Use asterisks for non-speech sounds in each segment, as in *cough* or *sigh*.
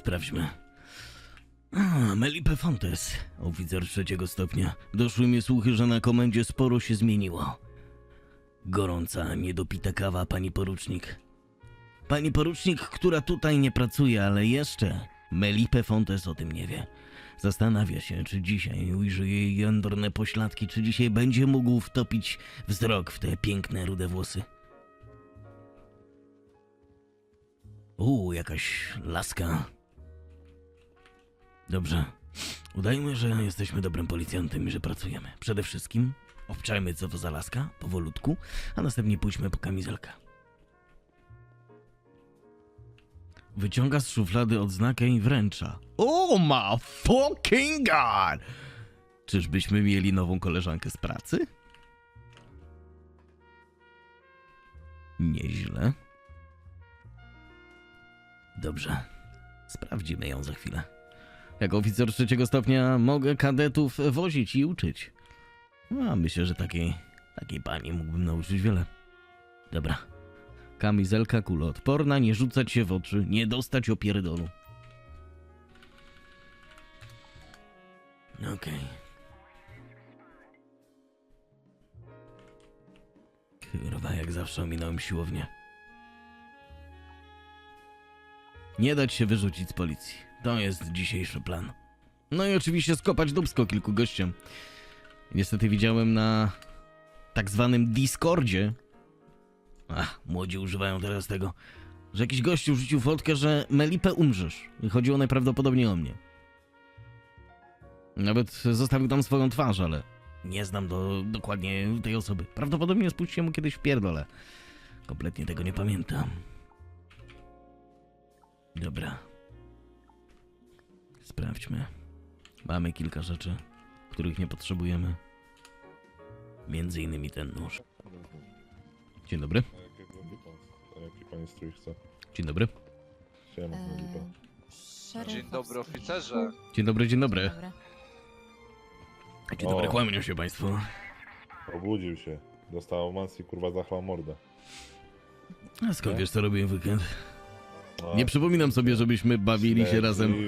Sprawdźmy. A, Melipe Fontes, oficer trzeciego stopnia. Doszły mi słuchy, że na komendzie sporo się zmieniło. Gorąca, niedopita kawa, pani porucznik. Pani porucznik, która tutaj nie pracuje, ale jeszcze Melipe Fontes o tym nie wie. Zastanawia się, czy dzisiaj ujrzy jej jędrne pośladki, czy dzisiaj będzie mógł wtopić wzrok w te piękne rude włosy. Uuu, jakaś laska. Dobrze. Udajmy, że jesteśmy dobrym policjantem i że pracujemy. Przede wszystkim obczajmy, co to za laska, powolutku, a następnie pójdźmy po kamizelkę. Wyciąga z szuflady odznakę i wręcza. Oh my fucking god! Czyżbyśmy mieli nową koleżankę z pracy? Nieźle. Dobrze. Sprawdzimy ją za chwilę. Jako oficer trzeciego stopnia mogę kadetów wozić i uczyć. A myślę, że takiej, takiej pani mógłbym nauczyć wiele. Dobra. Kamizelka kuloodporna, nie rzucać się w oczy, nie dostać opierdolu. Okej. Kurwa, jak zawsze ominąłem siłownię. Nie dać się wyrzucić z policji. To jest dzisiejszy plan. No i oczywiście skopać dubsko kilku gościom. Niestety widziałem na tak zwanym Discordzie. Ach, młodzi używają teraz tego, że jakiś gościu rzucił fotkę, że Melipę umrzesz. I chodziło najprawdopodobniej o mnie. Nawet zostawił tam swoją twarz, ale nie znam do, dokładnie tej osoby. Prawdopodobnie spuściłem mu kiedyś w pierdolę. Kompletnie tego nie pamiętam. Dobra. Sprawdźmy. Mamy kilka rzeczy, których nie potrzebujemy. Między innymi ten nóż. Dzień dobry. Jaki pani strój chce? Dzień dobry. Siema, Eee, szeryfowski. Dzień dobry oficerze. Dzień dobry, dzień dobry. Dzień dobry, kłamią się państwo. Obudził się. Dostał mansi, kurwa, zachlał mordę. A skąd wiesz, co robię w weekend? A, Nie przypominam sobie, żebyśmy bawili się razem. *laughs*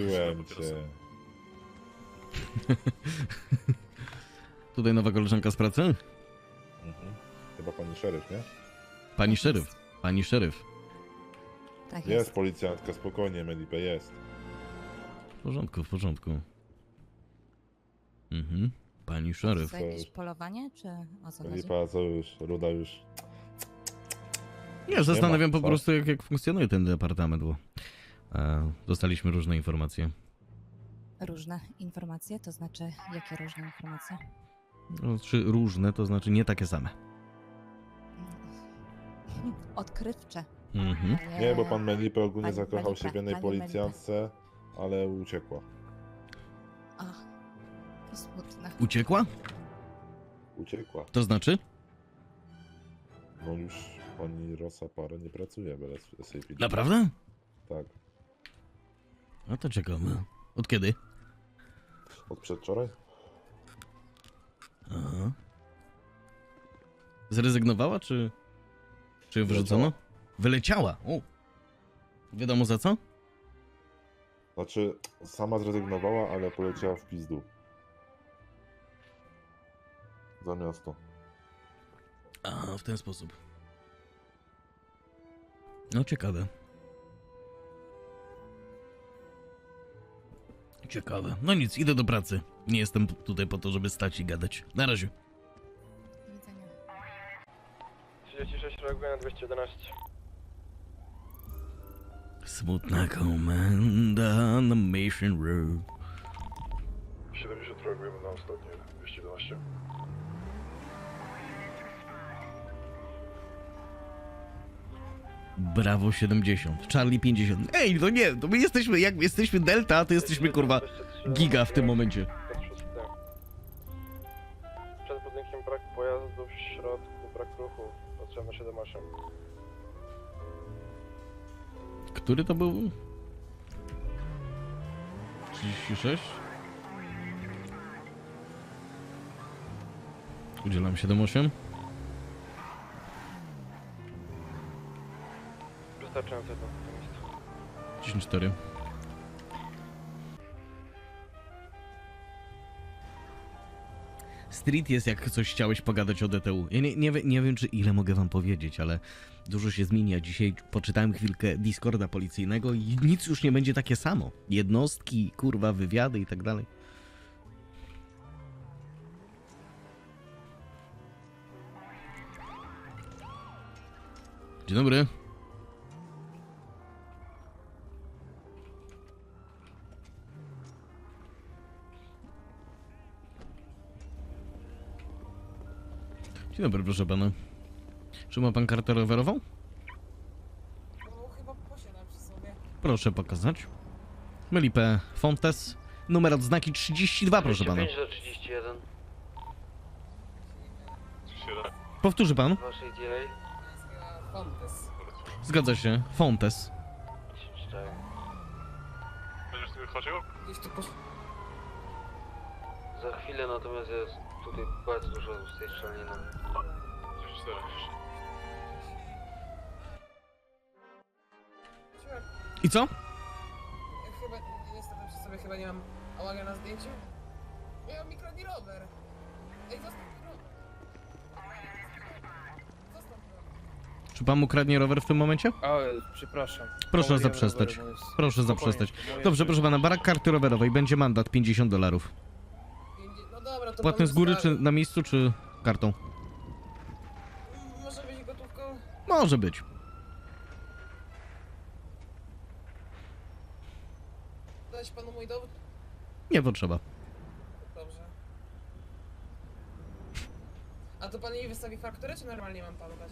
Tutaj nowa koleżanka z pracy? Mhm. Chyba pani szeryf, nie? Pani szeryf. Pani szeryf. Tak Jest jest. policjantka, spokojnie, Melipę, jest. W porządku, w porządku. Mhm. Pani szeryf. To jakieś polowanie, czy o co chodzi? Melipa, co już? Ruda już. Nie, zastanawiam ma, po prostu, jak, jak funkcjonuje ten departament, bo e, dostaliśmy różne informacje. Różne informacje, to znaczy jakie różne informacje? No, czy różne, to znaczy nie takie same. *laughs* Odkrywcze. Mhm. Nie, bo pan Melipę ogólnie Pani- zakochał się Melipę, w jednej pani Melipę. policjantce, ale uciekła. Ach, to smutne. Uciekła? Uciekła. To znaczy? No już pani Rosa Parę nie pracuje w SAP. Naprawdę? Tak. No to ciekawe. Od kiedy? Od przedwczoraj? Aha. Zrezygnowała, czy... Czy wyrzucono? Wyleciała. O. Wiadomo za co? Znaczy, sama zrezygnowała, ale poleciała w pizdu. Za miasto. A, w ten sposób. No, ciekawe. Ciekawe. No nic, idę do pracy. Nie jestem tutaj po to, żeby stać i gadać. Na razie. Do widzenia. 36 reaguje na 211. Smutna komenda na Mission Road. 70 reagujemy na ostatnie 211. Brawo 70. Charlie 50. Ej, no nie, to my jesteśmy, jak jesteśmy Delta, to jesteśmy kurwa giga w tym momencie. Przed budynkiem brak pojazdów, w środku brak ruchu. Potrzebne 7-8. Który to był? 36? Udzielam 7-8. wystarczająco do Street jest jak coś chciałeś pogadać o DTU. Ja nie, nie, nie wiem, czy ile mogę wam powiedzieć, ale dużo się zmienia. Dzisiaj poczytałem chwilkę Discorda policyjnego i nic już nie będzie takie samo. Jednostki, kurwa, wywiady i tak dalej. Dzień dobry. Dzień dobry, proszę pana. Czy ma pan kartę rowerową? No chyba posiadam przy sobie. Proszę pokazać. Melipę Fontes. Numer odznaki 32, proszę pana. 35 do 31. Powtórzy pan? Waszej Fontes. Zgadza się. Fontes. 34. Będziesz sobie chodził? Gdzieś tu posz... Za chwilę natomiast jest tutaj bardzo dużo z tej strzelaniny. 34. Siłek, I co? ja chyba, niestety przy sobie chyba nie mam Ałaga na zdjęciu. Miałem mikrodni rower. Ej, zostaw mi rower. Zostaw mi rower. Czy pan mu kradnie rower w tym momencie? O, przepraszam. Proszę Pomyliłem zaprzestać. rowery, bo jest- Proszę Spokojnie, zaprzestać. moje- Dobrze, proszę pana, barak karty rowerowej. Będzie mandat 50 dolarów. Pięćdzie- No dobra, to Płatny z góry, czy na miejscu, czy kartą? Może być gotówką? Może być. Dać panu mój dowód? Nie potrzeba. Dobrze. A to pan mi wystawi fakturę, czy normalnie mam panu dać?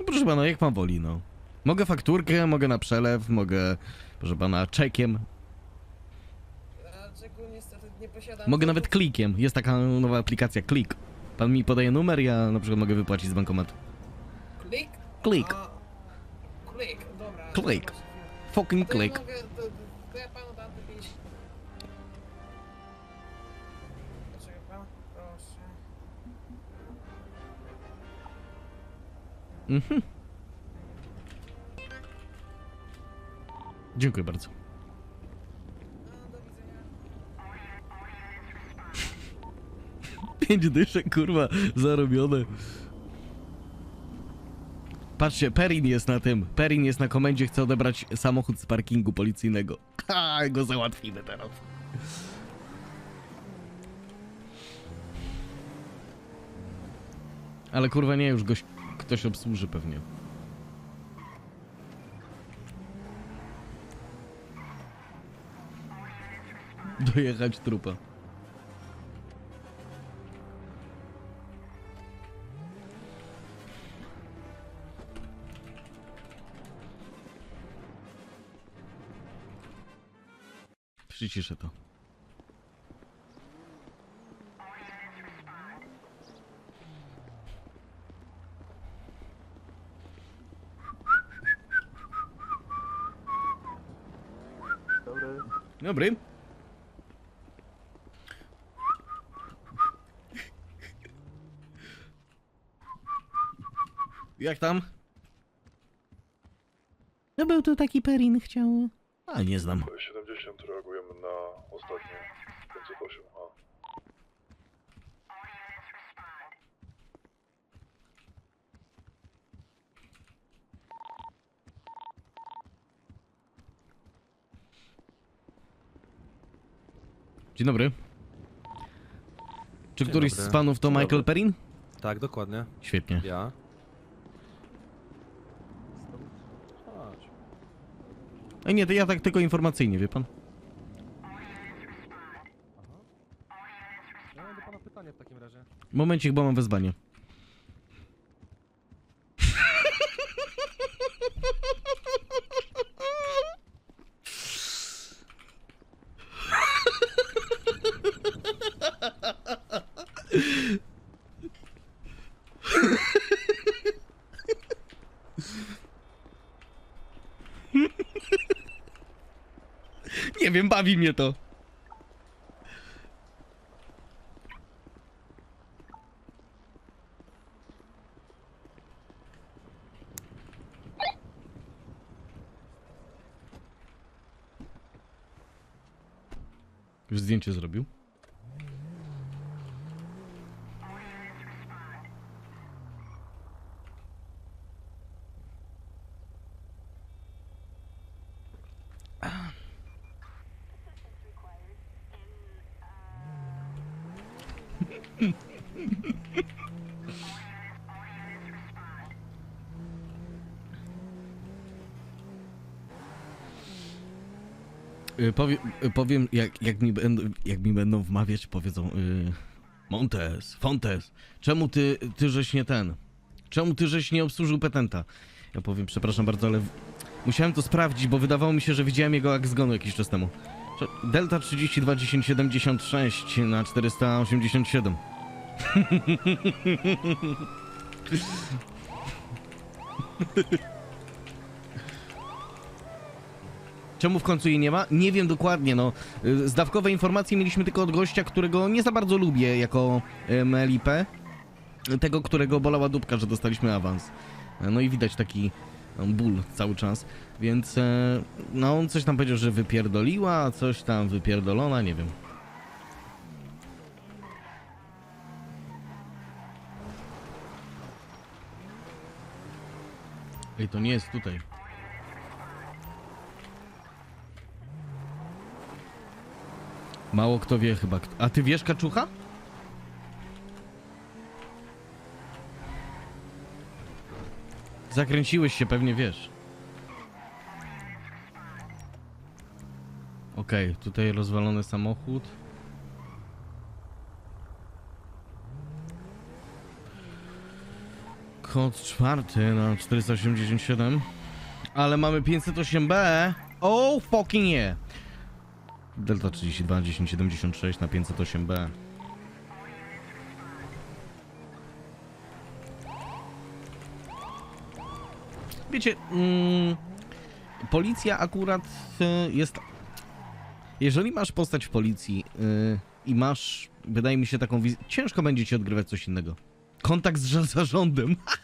No, proszę pana, jak pan woli, no. Mogę fakturkę, mogę na przelew, mogę, proszę pana, czekiem. A czego niestety nie posiadam. Mogę nawet klikiem. Jest taka nowa aplikacja Klik. Pan mi podaje numer, ja na przykład mogę wypłacić z bankomatu. Klik? Klik. A, Klik, dobra. Klik. Fucking To ja klik. mogę, to, to ja panu dam te 5. Poczekaj pan, proszę. Mhm. Dziękuję bardzo. Pięć dyszek, kurwa, zarobione. Patrzcie, Perin jest na tym. Perin jest na komendzie, chce odebrać samochód z parkingu policyjnego. Ha, go załatwimy teraz. Ale kurwa nie, już goś, ktoś obsłuży pewnie. Dojechać trupa. Przyciszę to. Dobry. Dobry. Jak tam? No był tu taki Perin chciał. A nie znam. 70 Dzień dobry. Czy Dzień któryś dobry. z panów to Dzień Michael dobry. Perin? Tak, dokładnie. Świetnie. Ja. Chodź. Ej, nie, to ja tak tylko informacyjnie, wie pan? Ja mam do pana pytanie w takim razie. Momencik, bo mam wezwanie. Nie wiem, bawi mnie to. Już zdjęcie zrobił. Y, Powie, y, powiem, jak, jak, mi będą, jak mi będą wmawiać, powiedzą y, Montes, Fontes, czemu ty, ty żeś nie ten? Czemu ty żeś nie obsłużył petenta? Ja powiem, przepraszam bardzo, ale musiałem to sprawdzić, bo wydawało mi się, że widziałem jego akt zgonu jakiś czas temu. Delta 32 1076 na 487. *laughs* Czemu w końcu jej nie ma? Nie wiem dokładnie, no. Y, Zdawkowe informacje mieliśmy tylko od gościa, którego nie za bardzo lubię jako em, LIP. Tego, którego bolała dupka, że dostaliśmy awans. E, No i widać taki em, ból cały czas. Więc, e, no on coś tam powiedział, że wypierdoliła, coś tam wypierdolona, nie wiem. Ej, to nie jest tutaj. Mało kto wie chyba. A ty wiesz kaczucha? Zakręciłeś się, pewnie wiesz. Okej, tutaj rozwalony samochód. Kod czwarty na 487. Ale mamy 508B. Oh fucking yeah. Delta 32 1076 na 508B. Wiecie, mm, policja akurat y, jest. Jeżeli masz postać w policji y, i masz, wydaje mi się, taką wizję, ciężko będzie ci odgrywać coś innego. Kontakt z za- zarządem. *laughs*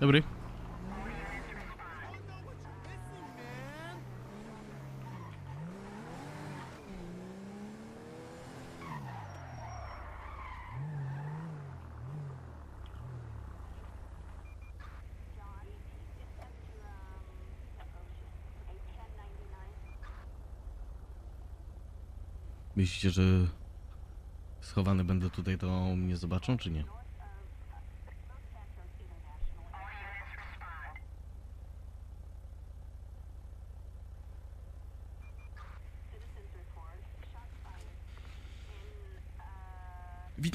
Dobry. Myślicie, że schowany będę tutaj, to mnie zobaczą, czy nie?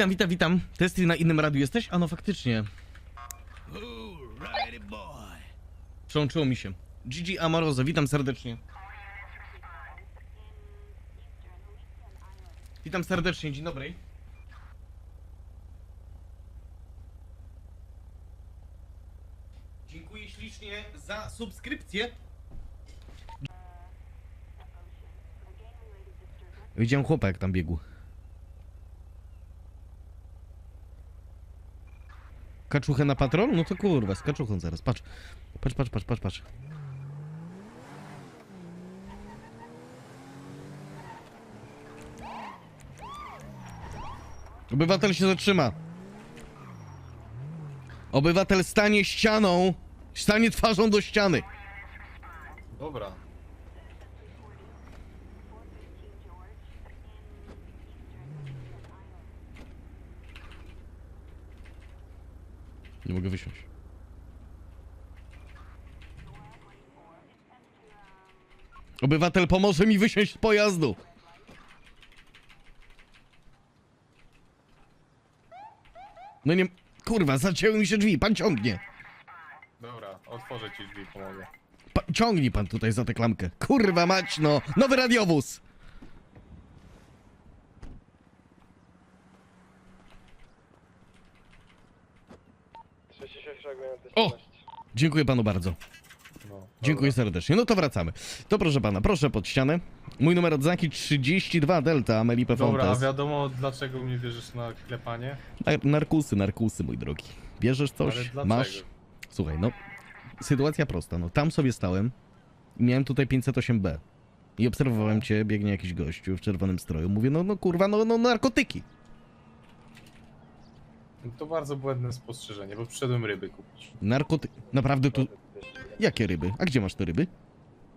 Witam, witam, witam. Testy na innym radiu jesteś? A no faktycznie. Przełączyło mi się. Gigi Amorozo, witam serdecznie. Witam serdecznie, dzień dobry. Dziękuję ślicznie za subskrypcję. Widziałem chłopa jak tam biegł. Kaczuchę na patrol? No to kurwa, z kaczuchą zaraz, patrz. Patrz, patrz, patrz, patrz, patrz. Obywatel się zatrzyma. Obywatel stanie ścianą, stanie twarzą do ściany. Dobra. Nie mogę wysiąść. Obywatel pomoże mi wysiąść z pojazdu. No nie... Kurwa, zacięły mi się drzwi, pan ciągnie. Dobra, otworzę ci drzwi, pomogę. Pa, ciągnij pan tutaj za tę klamkę. Kurwa mać, no. Nowy radiowóz. O! Dziękuję panu bardzo. No. Dziękuję serdecznie. No to wracamy. To proszę pana, proszę pod ścianę. Mój numer odznaki 32 Delta Amelie P. Dobra, a Fontes. wiadomo dlaczego mnie bierzesz na klepanie? Nar- narkusy, narkusy, mój drogi. Bierzesz Ale coś, dlaczego? masz. Słuchaj, no. Sytuacja prosta, no. Tam sobie stałem i miałem tutaj 508B. I obserwowałem cię, biegnie jakiś gościu w czerwonym stroju. Mówię, no, no kurwa, no, no narkotyki. To bardzo błędne spostrzeżenie, bo przyszedłem ryby kupić. Narkoty... Naprawdę tu... Jakie ryby? A gdzie masz te ryby?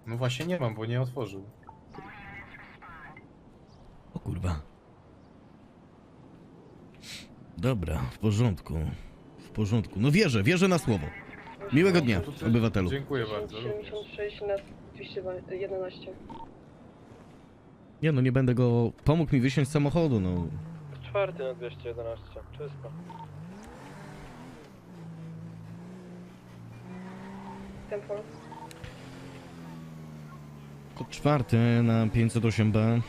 No właśnie nie mam, bo nie otworzył. O kurwa. Dobra, w porządku. W porządku. No wierzę, wierzę na słowo. Miłego dnia, To ty- obywatelu. Dziękuję bardzo. również. 76 na 211. Nie no, nie będę go... Pomógł mi wysiąść z samochodu, no. Czwarty na 211. Czysto. Tempo. Kod czwarty na 508B.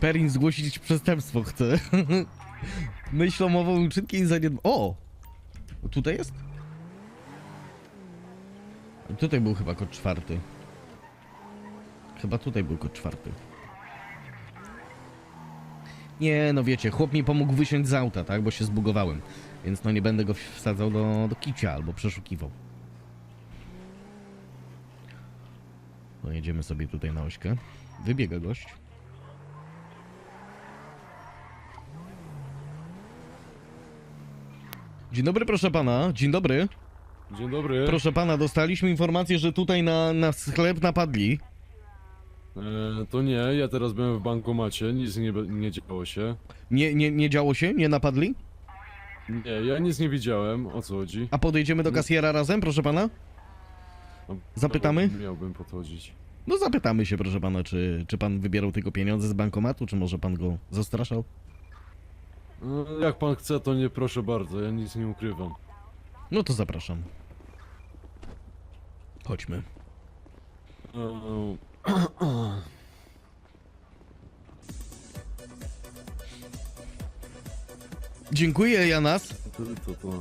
Perin zgłosić przestępstwo chce. *laughs* Myślomową uczynki i zaniedb... O! Tutaj jest? Tutaj był chyba kod czwarty. Chyba tutaj był kod czwarty. Nie, no wiecie, chłop mi pomógł wysiąść z auta, tak, bo się zbugowałem. Więc no nie będę go wsadzał do, do kicia albo przeszukiwał. No jedziemy sobie tutaj na ośkę. Wybiega gość. Dzień dobry, proszę pana. Dzień dobry. Dzień dobry. Proszę pana, dostaliśmy informację, że tutaj na, na sklep napadli. E, to nie, ja teraz byłem w bankomacie, nic nie, nie działo się. Nie, nie, nie działo się? Nie napadli? Nie, ja nic nie widziałem, o co chodzi. A podejdziemy do kasjera razem, proszę pana? A Zapytamy? Miałbym podchodzić. No zapytamy się, proszę pana, czy, czy pan wybierał tylko pieniądze z bankomatu, czy może pan go zastraszał? E, jak pan chce, to nie proszę bardzo, ja nic nie ukrywam. No to zapraszam. Chodźmy. Dziękuję, Janas. to, to, to.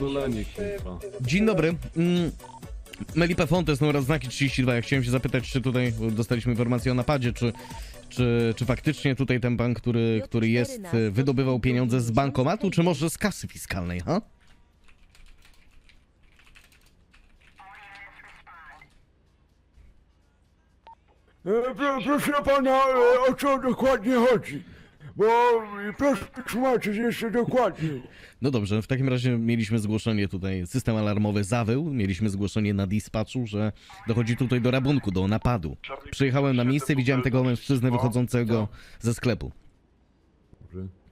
Dolenie, kurwa. Dzień dobry. Mm, Melipe Fontes, numer znaki 32. Ja chciałem się zapytać, czy tutaj bo dostaliśmy informację o napadzie, czy, czy, czy faktycznie tutaj ten bank, który, który jest, wydobywał pieniądze z bankomatu, czy może z kasy fiskalnej, ha? Proszę pana, e, o co dokładnie chodzi? Bo e, proszę tłumaczyć jeszcze dokładniej. No dobrze, w takim razie mieliśmy zgłoszenie tutaj, system alarmowy zawył, mieliśmy zgłoszenie na dispatchu, że dochodzi tutaj do rabunku, do napadu. Przyjechałem na miejsce, widziałem tego mężczyznę wychodzącego ze sklepu.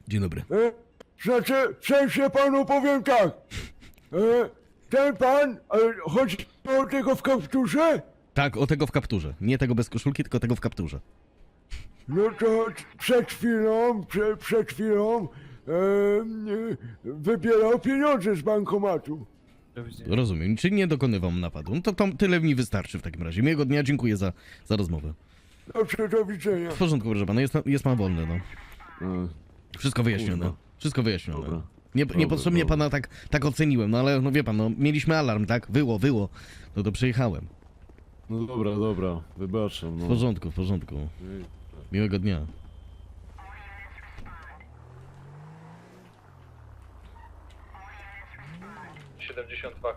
Dzień dobry. E, Znaczy, w sensie panu powiem tak. E, Ten pan, e, chodzi o tego w kapturze? Tak, o tego w kapturze. Nie tego bez koszulki, tylko tego w kapturze. No to przed chwilą, prze, przed chwilą e, e, wybierał pieniądze z bankomatu. Rozumiem, czy nie dokonywał napadu. No to, to tyle mi wystarczy w takim razie. Miłego dnia, dziękuję za, za rozmowę. Dobrze, do widzenia. W porządku, proszę pana, jest, jest pan wolny, no. E, Wszystko wyjaśnione. Kurwa. Wszystko wyjaśnione. Dobra. Nie, niepotrzebnie dobra. pana tak, tak oceniłem, no ale no wie pan, no mieliśmy alarm, tak? Wyło, wyło. No to przyjechałem. No dobra, dobra, wybaczam, W no. porządku, w porządku. Miłego dnia.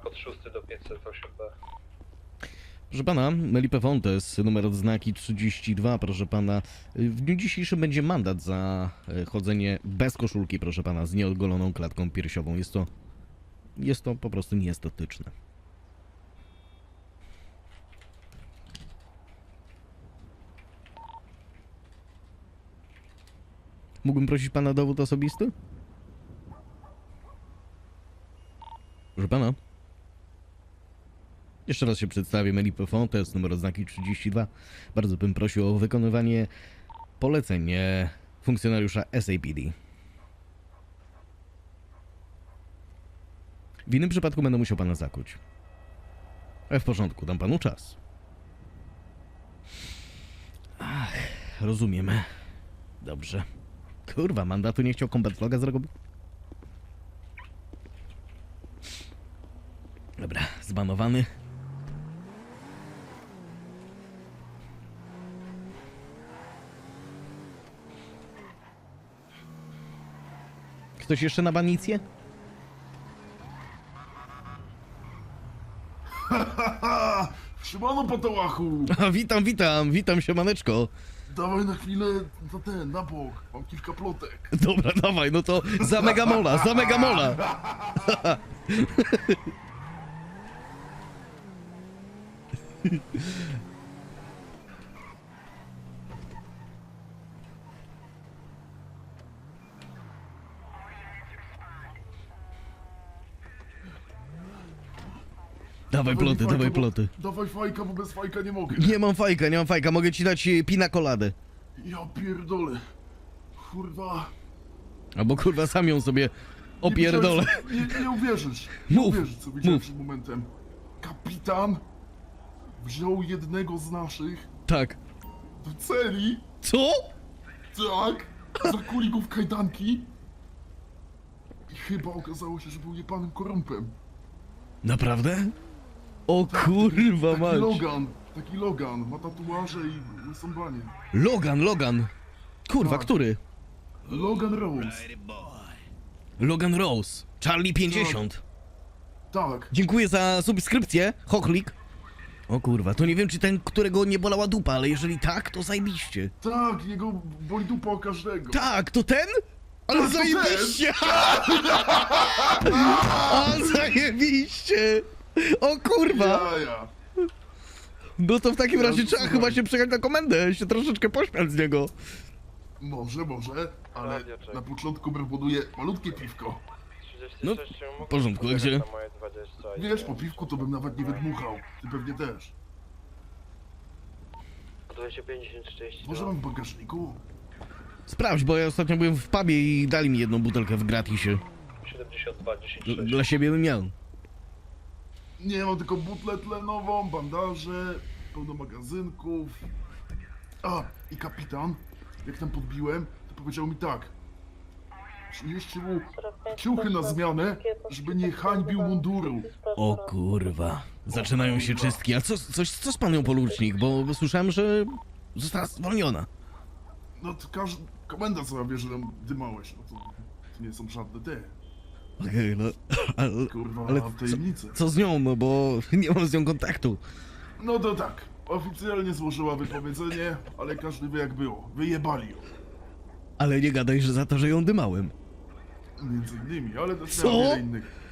kod 6 do 508B. Proszę pana, Melipe Fontes, numer odznaki 32, proszę pana. W dniu dzisiejszym będzie mandat za e, chodzenie bez koszulki, proszę pana, z nieogoloną klatką piersiową. Jest to, jest to po prostu nieestetyczne. Mógłbym prosić pana dowód osobisty? Proszę pana. Jeszcze raz się przedstawię, Melipe Fontes, numer odznaki 32. Bardzo bym prosił o wykonywanie poleceń e, funkcjonariusza SAPD. W innym przypadku będę musiał pana zakuć. Ale w porządku, dam panu czas. Ach. rozumiem. Dobrze. Kurwa, mandatu nie chciał combat vloga zrobić? Dobra, zbanowany. Ktoś jeszcze na banicję? Siemano patołachu! *laughs* Witam, witam, witam się, maneczko. Dawaj na chwilę na ten, na bok. Mam kilka plotek. Dobra, dawaj, no to za megamola, za megamola. *laughs* Dawaj ploty, dawaj ploty. Dawaj fajka, bo bez fajka nie mogę. Nie mam fajka, nie mam fajka, mogę ci dać e, pina coladę. Ja pierdolę. Kurwa. Albo kurwa sam ją sobie opierdolę. Nie, nie, nie uwierzysz. Nie *laughs* Mów, uwierzysz, co widziałem mów. przed momentem. Kapitan wziął jednego z naszych Tak. do celi. Co? Tak. Zakuli go w kajdanki. I chyba okazało się, że był jebanym korumpem. Naprawdę? O kurwa Taki mać. Logan. Taki Logan. Ma tatuaże i i sąbanie. Logan, Logan. Kurwa, Tak. który? Logan Rose. Logan Rose. Charlie 50. Tak. Dziękuję za subskrypcję, Hochlik. O kurwa, to nie wiem czy ten, którego nie bolała dupa, ale jeżeli tak, to zajebiście. Tak, jego boli dupa o każdego. Tak, to ten? Ale Tak, to ten. zajebiście! *laughs* O, zajebiście! O kurwa! Ja, ja. No to w takim Ja razie trzeba chyba się przejechać na komendę, się troszeczkę pośmiać z niego. Może, może, ale Radio check. na początku proponuję malutkie piwko. 36 No, mógł w porządku, na moje 20 i- Wiesz, po piwku to bym nawet nie wydmuchał. Ty pewnie też. 25, 10, 40. Może mam w bagażniku? Sprawdź, bo ja ostatnio byłem w pubie i dali mi jedną butelkę w gratisie. 72, 10, Dla- Dla siebie bym miał. Nie, mam tylko butlę tlenową, bandaże, pełno magazynków. A, i kapitan, jak tam podbiłem, to powiedział mi tak. Przynieście mu ciuchy na zmianę, żeby nie hańbił munduru. O kurwa. Zaczynają się czystki. A co, coś, co z panią porucznik? Bo, bo słyszałem, że została zwolniona. No to każdy, komenda sama wie, że tam dymałeś, no to, to nie są żadne te, Okej, no. Ale, kurwa, ale co, tajemnice. co z nią, no bo *laughs* nie mam z nią kontaktu. No to tak, oficjalnie złożyła wypowiedzenie, ale każdy wie jak było. Wyjebali ją. Ale nie gadaj, że za to, że ją dymałem. Między innymi, ale też Co? miała wiele innych.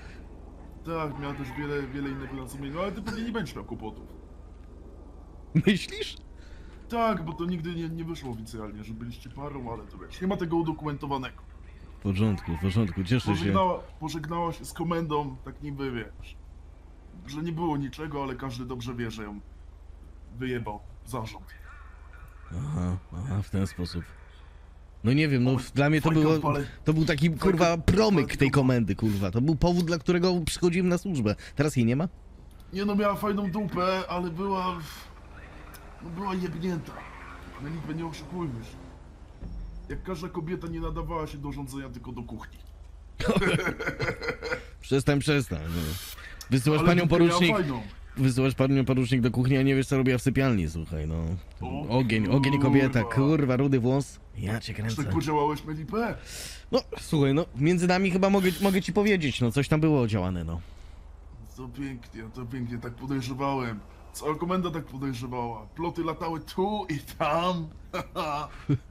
Tak, miała też wiele, wiele innych na sumieniu, ale ty pewnie nie będziesz miał kłopotów. Myślisz? Tak, bo to nigdy nie, nie wyszło oficjalnie, że byliście parą, ale to wiesz, nie ma tego udokumentowanego. W porządku, w porządku, cieszę się. Pożegnała, pożegnała się z komendą, tak niby wiesz, że nie było niczego, ale każdy dobrze wie, że ją wyjebał zarząd. Aha, aha, w ten sposób. No nie wiem, no dla mnie to było, to był taki kurwa promyk tej komendy, kurwa. To był powód, dla którego przychodziłem na służbę. Teraz jej nie ma? Nie no, miała fajną dupę, ale była... No była jebnięta. Na liczbę nie oszukujmy się. Jak każda kobieta nie nadawała się do rządzenia tylko do kuchni. *laughs* Przestań, przestań. No. Wysyłasz Ale panią miała porucznik, fajną. wysyłasz panią porucznik do kuchni, a nie wiesz co robiła w sypialni, słuchaj, no. O Ogień, ogień i kobieta, kurwa. rudy włos. Ja cię Czy kręcę. tak podziałałeś Melipę? No, słuchaj, no, między nami chyba mogę, mogę ci powiedzieć, no, coś tam było działane, no. To pięknie, to pięknie, tak podejrzewałem. Cała komenda tak podejrzewała. Ploty latały tu i tam. *laughs* *laughs*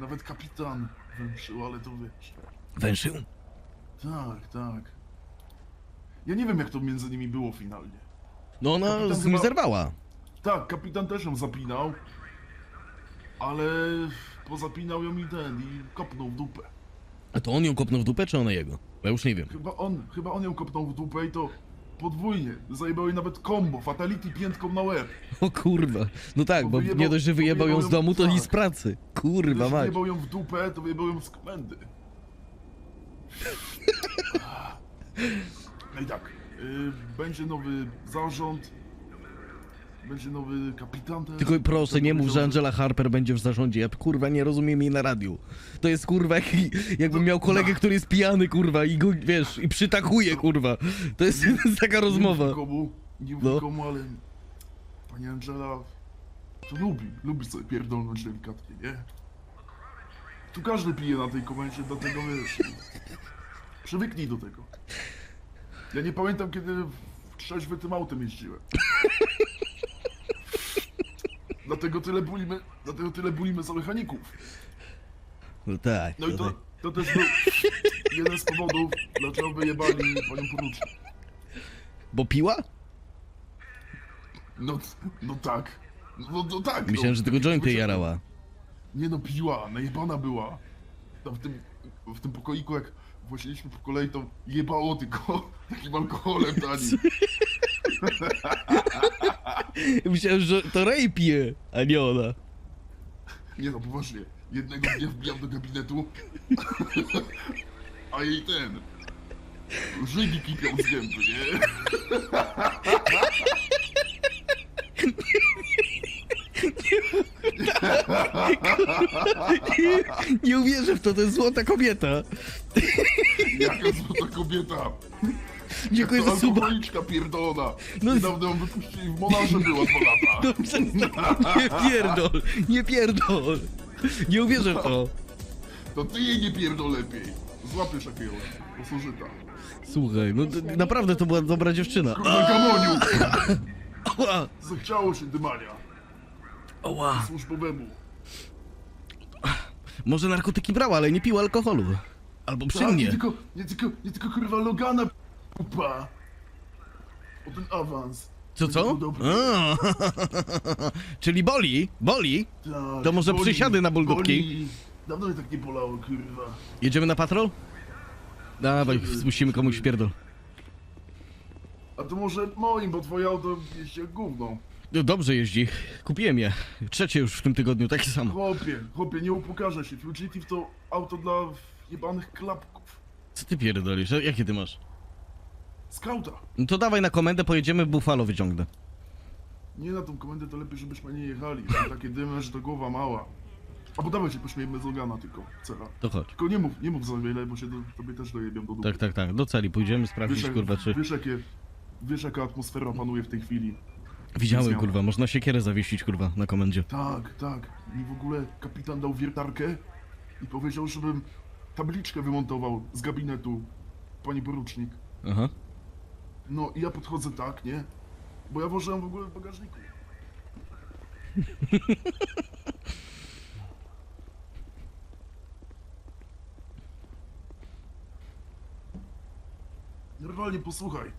Nawet kapitan wymszył, ale to wiesz. Węszył? Tak, tak. Ja nie wiem jak to między nimi było finalnie. No, ona Kapitan z nim chyba- zerwała. Tak, kapitan też ją zapinał. Ale pozapinał ją i ten, i kopnął w dupę. A to on ją kopnął w dupę, czy ona jego? Bo ja już nie wiem. Chyba on, chyba on ją kopnął w dupę i to podwójnie. Zajebał jej nawet combo, fatality piętką na łeb. O kurwa. No tak, Bo wyjebał- nie dość, że bo wyjebał ją z wyjebał ją- domu, to i tak. z pracy. Kurwa Gdyż mać. wyjebał ją w dupę, to wyjebał ją z komendy. *laughs* No i tak, y, będzie nowy zarząd. Będzie nowy kapitan też. Tylko proszę, nie mów, że Angela Harper będzie w zarządzie. Ja kurwa nie rozumiem jej na radiu. To jest kurwa jak, jakbym miał kolegę, który jest pijany kurwa i go, wiesz, i przytakuje kurwa. To jest, to jest *laughs* taka rozmowa. Nie mów nikomu, nie mów No. nikomu, ale pani Angela to lubi, lubi sobie pierdolnąć delikatnie, nie? Tu każdy pije na tej komendzie, dlatego wiesz, przywyknij do tego. Ja nie pamiętam, kiedy w trzeźwy tym autem jeździłem. *laughs* Dlatego tyle bulimy, dlatego tyle bulimy za mechaników. No tak. No i to to, też był jeden z powodów, dlaczego wyjebali panią porucznik. Bo piła? No, no tak. No, no tak. Myślałem, no. że tylko jointy jarała. Nie no, piła, najebana była. Tam w tym, w tym pokoiku, jak właziliśmy po kolei, to jebało tylko *laughs* takim alkoholem tanim. *laughs* Myślałem, że to Ray pije, a nie ona. Nie no, poważnie. Jednego dnia wbijam do gabinetu, a jej ten... Żygi kipiał z gęby, nie? Nie uwierzę w to, to jest złota kobieta. Jaka złota kobieta. Dziękuję To za suba. alkoholiczka pierdolona. No Niedawno ją wypuścili w Monarze była dwa lata. *laughs* No przestań, nie pierdol, nie pierdol. Nie uwierzę w to. To ty jej nie pierdol lepiej. Złapiesz takiego pasożyta. Słuchaj, no naprawdę to była dobra dziewczyna. Kurwa gamoniu! Ała, Zachciało się dymania ała. służbowemu. Może narkotyki brała, ale nie piła alkoholu. Albo przy Tak, nie mnie. tylko, nie tylko, nie tylko kurwa Logana pupa. O ten awans. Co, co? był dobry. A, *laughs* Czyli boli, boli. Tak, To może boli, przysiady na boli. Dawno mnie tak nie bolało, kurwa. Jedziemy na patrol? Dawaj, spuścimy komuś w pierdol. A to może moim, bo twoje auto jeździ jak gówno. No dobrze jeździ. Kupiłem je. Trzecie już w tym tygodniu, takie samo. Chłopie, chłopie, nie upokarzę się. Fugitive to auto dla jebanych klapków. Co ty pierdolisz? Jakie ty masz? Skauta. No to dawaj na komendę, pojedziemy, Buffalo wyciągnę. Nie na tą komendę to lepiej, żebyśmy nie jechali. Są takie dymy, że to głowa mała. Albo dawaj się pośmiejmy z Logana tylko, cera. To chodź. Tylko nie mów, nie mów za wiele, bo się do, tobie też dojebią do dupy. Tak, tak, tak. Do celi pójdziemy sprawdzić, jak- kurwa, czy... wiesz, jakie, wiesz jaka atmosfera panuje w tej chwili. Widziałem, zmiana. kurwa, można siekierę zawiesić, kurwa, na komendzie. Tak, tak. Mi w ogóle kapitan dał wiertarkę i powiedział, żebym tabliczkę wymontował z gabinetu pani porucznik. Aha. No i ja podchodzę tak, nie? Bo ja włożyłem w ogóle w bagażniku. Normalnie posłuchaj.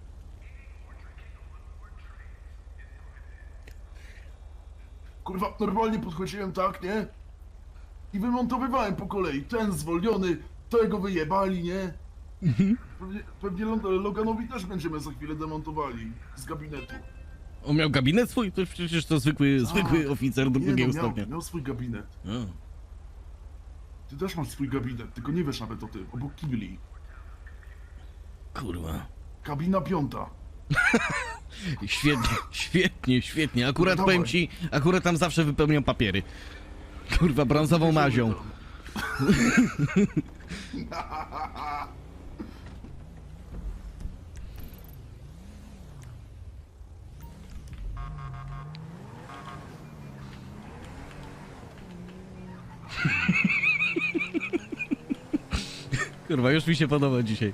Kurwa, normalnie podchodziłem tak, nie? I wymontowywałem po kolei. Ten zwolniony, tego wyjebali, nie? Pewnie, pewnie Log- Loganowi też będziemy za chwilę demontowali z gabinetu. On miał gabinet swój? To przecież to zwykły, zwykły oficer do Nie drugiego no, miał, stopnia. miał swój gabinet. A. Ty też masz swój gabinet, tylko nie wiesz nawet o tym, obok kibli. Kurwa. Kabina piąta. *laughs* Świetnie, świetnie, świetnie. Akurat No powiem ci, akurat tam zawsze wypełniam papiery. Kurwa, brązową mazią. *laughs* *laughs* Kurwa, już mi się podoba dzisiaj.